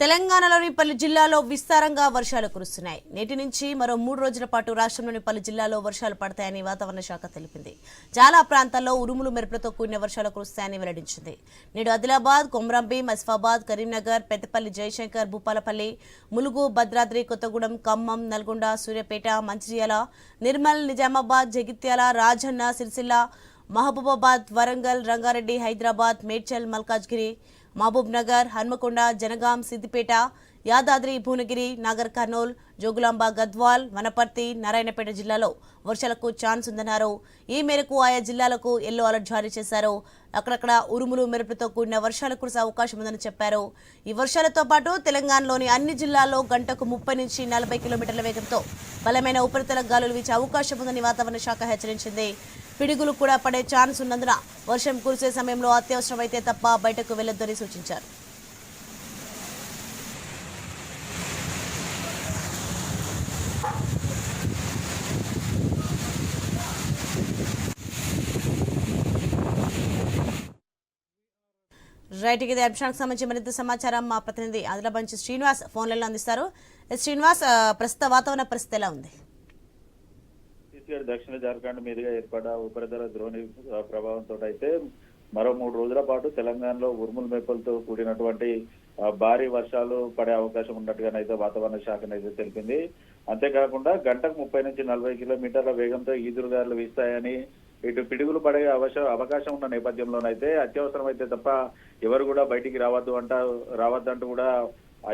తెలంగాణలోని పలు జిల్లాలో విస్తారంగా వర్షాలు కురుస్తున్నాయి. నేటి నుంచి మరో మూడు రోజుల పాటు రాష్ట్రంలోని పలు జిల్లాల్లో వర్షాలు పడతాయని వాతావరణ శాఖ తెలిపింది. చాలా ప్రాంతాల్లో ఉరుములు మెరుపులతో కూడిన వర్షాలు కురుస్తాయని వెల్లడించింది. నేడు ఆదిలాబాద్ కొమరంభీం అస్ఫాబాద్ కరీంనగర్ పెద్దపల్లి జయశంకర్ భూపాలపల్లి ములుగు భద్రాద్రి కొత్తగూడెం ఖమ్మం నల్గొండ సూర్యాపేట మంచిర్యాల నిర్మల్ నిజామాబాద్ జగిత్యాల రాజన్న సిరిసిల్ల మహబూబాబాద్ వరంగల్ రంగారెడ్డి హైదరాబాద్ మేడ్చల్ మల్కాజ్గిరి మహబూబ్ నగర్ హన్మకొండ జనగాం సిద్దిపేట యాదాద్రి భువనగిరి నాగర్ కర్నూల్ జోగులాంబ గద్వాల్ వనపర్తి నారాయణపేట జిల్లాలో వర్షాలకు ఛాన్స్ ఉందన్నారు. ఈ మేరకు ఆయా జిల్లాలకు ఎల్లో అలర్ట్ జారీ చేశారు. అక్కడక్కడ ఉరుములు మెరుపులతో కూడిన వర్షాలు కురిసే అవకాశం ఉందని చెప్పారు. ఈ వర్షాలతో పాటు తెలంగాణలోని అన్ని జిల్లాల్లో గంటకు ముప్పై నుంచి నలభై కిలోమీటర్ల వేగంతో బలమైన ఉపరితల గాలులు వీచే అవకాశం ఉందని వాతావరణ శాఖ హెచ్చరించింది. పిడుగులు కూడా పడే ఛాన్స్ ఉన్నందున వర్షం కురిసే సమయంలో అత్యవసరమైతే తప్ప బయటకు వెళ్ళొద్దని సూచించారు. రైట్ ఇది అంశానికి సంబంధించి మరింత సమాచారం మా ప్రతినిధి ఆదిలాబాద్ నుంచి శ్రీనివాస్ ఫోన్లలో అందిస్తారు. శ్రీనివాస్ ప్రస్తుత వాతావరణ పరిస్థితి ఎలా ఉంది? ఛత్తీస్గఢ్ దక్షిణ జార్ఖండ్ మీదుగా ఏర్పడ్డ ఉపరితల ద్రోణి ప్రభావంతో అయితే మరో మూడు రోజుల పాటు తెలంగాణలో ఉరుముల మెరుపులతో కూడినటువంటి భారీ వర్షాలు పడే అవకాశం ఉన్నట్టుగానైతే వాతావరణ శాఖ అయితే తెలిపింది. అంతేకాకుండా గంటకు ముప్పై నుంచి నలభై కిలోమీటర్ల వేగంతో ఈదురుగాలు వీస్తాయని ఇటు పిడుగులు పడే అవకాశం అవకాశం ఉన్న నేపథ్యంలోనైతే అత్యవసరమైతే తప్ప ఎవరు కూడా బయటికి రావద్దు అంట రావద్దంటూ కూడా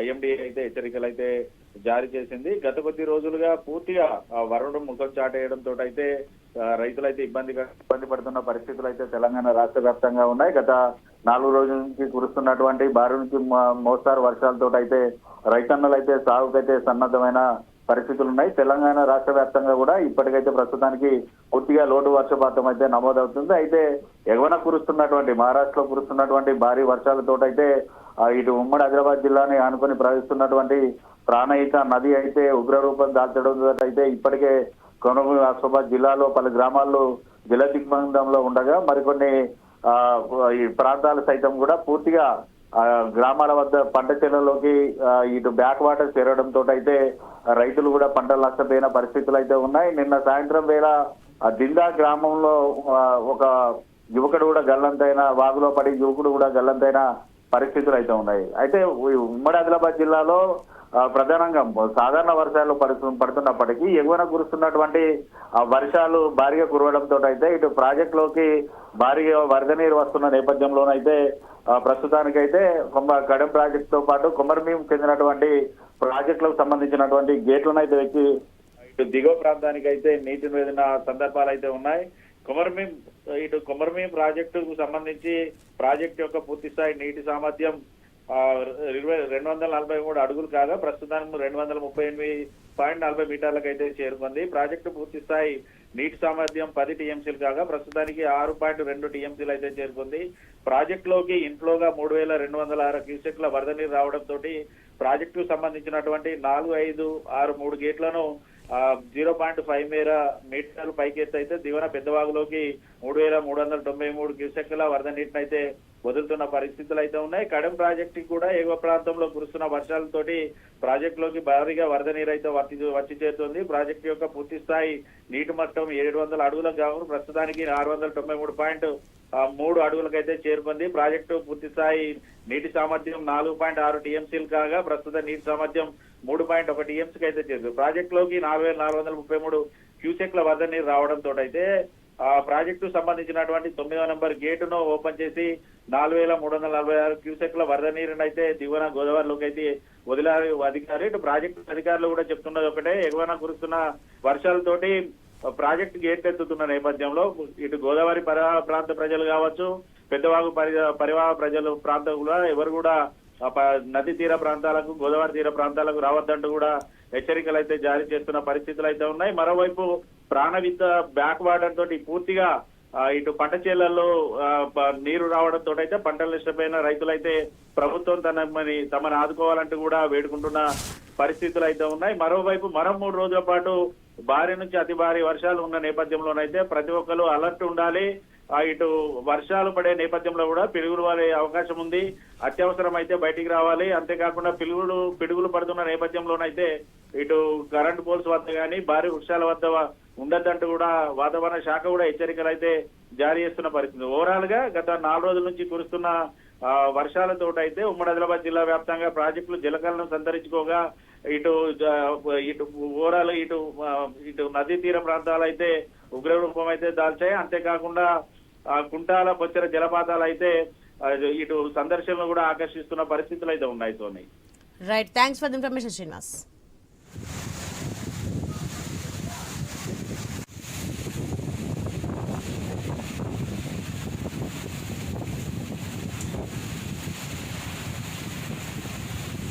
ఐఎండీ అయితే హెచ్చరికలు అయితే జారీ చేసింది. గత కొద్ది రోజులుగా పూర్తిగా ఆ వరుణం ముఖం చాటేయడంతో అయితే రైతులైతే ఇబ్బందిగా ఇబ్బంది పడుతున్న పరిస్థితులు అయితే తెలంగాణ రాష్ట్ర వ్యాప్తంగా ఉన్నాయి. గత నాలుగు రోజుల నుంచి కురుస్తున్నటువంటి భారీ నుంచి మోస్తారు వర్షాలతో అయితే రైతన్నలు అయితే సాగుకైతే సన్నద్ధమైన పరిస్థితులు ఉన్నాయి. తెలంగాణ రాష్ట్ర వ్యాప్తంగా కూడా ఇప్పటికైతే ప్రస్తుతానికి పూర్తిగా లోటు వర్షపాతం అయితే నమోదవుతుంది. అయితే ఎగువన కురుస్తున్నటువంటి మహారాష్ట్రలో కురుస్తున్నటువంటి భారీ వర్షాలతో అయితే ఇటు ఉమ్మడి ఆదిలాబాద్ జిల్లాని ఆనుకొని ప్రవహిస్తున్నటువంటి ప్రాణహిత నది అయితే ఉగ్రరూపం దాల్చడం అయితే ఇప్పటికే కొనగూరు ఆసిఫాబాద్ జిల్లాలో పలు గ్రామాల్లో జల దిగ్బంధంలో ఉండగా మరికొన్ని ఈ ప్రాంతాలు సైతం కూడా పూర్తిగా గ్రామాల వద్ద పంట చేలలోకి ఇటు బ్యాక్ వాటర్ చేరడంతో అయితే రైతులు కూడా పంటలు నష్టపోయిన పరిస్థితులు అయితే ఉన్నాయి. నిన్న సాయంత్రం వేళ ఆ దిందా గ్రామంలో ఒక యువకుడు కూడా గల్లంతైన వాగులో పడి యువకుడు కూడా గల్లంతైన పరిస్థితులు అయితే ఉన్నాయి. అయితే ఉమ్మడి ఆదిలాబాద్ జిల్లాలో ప్రధానంగా సాధారణ వర్షాలు పడుతు పడుతున్నప్పటికీ ఎగువన కురుస్తున్నటువంటి ఆ వర్షాలు భారీగా కురవడంతో అయితే ఇటు ప్రాజెక్టులోకి భారీగా వరద నీరు వస్తున్న నేపథ్యంలోనైతే ప్రస్తుతానికైతే కొమ్మ కడెం ప్రాజెక్ట్తో పాటు కొమరమీం చెందినటువంటి ప్రాజెక్టులకు సంబంధించినటువంటి గేట్లను అయితే ఎక్కి ఇటు దిగువ ప్రాంతానికి అయితే నీటిని వేదిన సందర్భాలు అయితే ఉన్నాయి. కొమరమీం ఇటు కొమరమీం ప్రాజెక్టుకు సంబంధించి ప్రాజెక్ట్ యొక్క పూర్తి స్థాయి నీటి సామర్థ్యం ఇరవై రెండు వందల నలభై మూడు అడుగులు కాగా ప్రస్తుతానికి రెండు వందల ముప్పై ఎనిమిది పాయింట్ నలభై మీటర్లకు అయితే చేరుకుంది. ప్రాజెక్టు పూర్తి స్థాయి నీటి సామర్థ్యం పది టీఎంసీలు కాగా ప్రస్తుతానికి ఆరు పాయింట్ రెండు టీఎంసీలు అయితే చేరుకుంది. ప్రాజెక్టులోకి ఇంట్లోగా మూడు వేల రెండు వందల ఆరు క్యూసెక్ల వరద నీరు రావడంతో ప్రాజెక్టుకు సంబంధించినటువంటి నాలుగు ఐదు ఆరు మూడు గేట్లను జీరో పాయింట్ ఫైవ్ మేర మీటర్లు పైకెత్తి అయితే దిగువన పెద్దవాగులోకి మూడు వేల మూడు వందల తొంభై మూడు క్యూసెక్ల వరద నీటిని అయితే వదులుతున్న పరిస్థితులు అయితే ఉన్నాయి. కడెం ప్రాజెక్టు కూడా ఎగువ ప్రాంతంలో కురుస్తున్న వర్షాలతోటి ప్రాజెక్టులోకి భారీగా వరద నీరు అయితే వర్తి వచ్చి చేరుతుంది. ప్రాజెక్టు యొక్క పూర్తి స్థాయి నీటి మట్టం ఏడు వందల అడుగులకు కావు ప్రస్తుతానికి ఆరు వందల తొంభై మూడు పాయింట్ మూడు అడుగులకైతే చేరుకుంది. ప్రాజెక్టు పూర్తి స్థాయి నీటి సామర్థ్యం నాలుగు పాయింట్ ఆరు టీఎంసీలు కాగా ప్రస్తుత నీటి సామర్థ్యం మూడు పాయింట్ ఒక టీఎంసీకి అయితే చేరుకుంది ప్రాజెక్టులోకి నాలుగు వేల నాలుగు వందల ముప్పై మూడు క్యూసెక్ల వద్ద నీరు రావడంతో అయితే ఆ ప్రాజెక్టు సంబంధించినటువంటి తొమ్మిదో నెంబర్ గేటును ఓపెన్ చేసి నాలుగు వేల మూడు వందల నలభై ఆరు క్యూసెక్ల వరద నీరుని అయితే దిగువన గోదావరిలోకి అయితే వదిలారు అధికారులు ఇటు ప్రాజెక్టు అధికారులు కూడా చెప్తున్నది ఒకటే ఎగువన కురుస్తున్న వర్షాలతోటి ప్రాజెక్టు గేట్లెత్తుతున్న నేపథ్యంలో ఇటు గోదావరి పరివాహ ప్రాంత ప్రజలు కావచ్చు పెద్దవాగు పరి పరివాహ ప్రజలు ప్రాంతం కూడా ఎవరు కూడా ప- నది తీర ప్రాంతాలకు గోదావరి తీర ప్రాంతాలకు రావద్దంటూ కూడా హెచ్చరికలు అయితే జారీ చేస్తున్న పరిస్థితులు అయితే ఉన్నాయి. మరోవైపు ప్రాణవిత బ్యాక్ వాడంతో పూర్తిగా ఇటు పంట చేలల్లో నీరు రావడంతో అయితే పంటలు నష్టపోయిన రైతులైతే ప్రభుత్వం తన మరి తమను ఆదుకోవాలంటూ కూడా వేడుకుంటున్న పరిస్థితులు అయితే ఉన్నాయి. మరోవైపు మరో మూడు రోజుల పాటు భారీ నుంచి అతి భారీ వర్షాలు ఉన్న నేపథ్యంలోనైతే ప్రతి ఒక్కరు అలర్ట్ ఉండాలి. ఆ, ఇటు వర్షాలు పడే నేపథ్యంలో కూడా పిడుగులు వాడే అవకాశం ఉంది. అత్యవసరం అయితే బయటికి రావాలి. అంతేకాకుండా పిడుగులు పిడుగులు పడుతున్న నేపథ్యంలోనైతే ఇటు కరెంట్ పోల్స్ వద్ద కానీ భారీ వృక్షాల వద్ద ఉండద్దంటూ కూడా వాతావరణ శాఖ కూడా హెచ్చరికలు అయితే జారీ చేస్తున్న పరిస్థితి. ఓవరాల్గా గత నాలుగు రోజుల నుంచి కురుస్తున్న వర్షాలతో అయితే ఉమ్మడి ఆదిలాబాద్ జిల్లా వ్యాప్తంగా ప్రాజెక్టులు జలకలను సంతరించుకోగా ఇటు ఇటు ఓరాలు ఇటు ఇటు నదీ తీర ప్రాంతాలు అయితే ఉగ్రరూపం అయితే దాల్చాయి. అంతేకాకుండా కుంటాల పొచ్చర జలపాతాలు అయితే ఇటు సందర్శనలు కూడా ఆకర్షిస్తున్న పరిస్థితులు అయితే ఉన్నాయి Soni. Right thanks for information Srinivas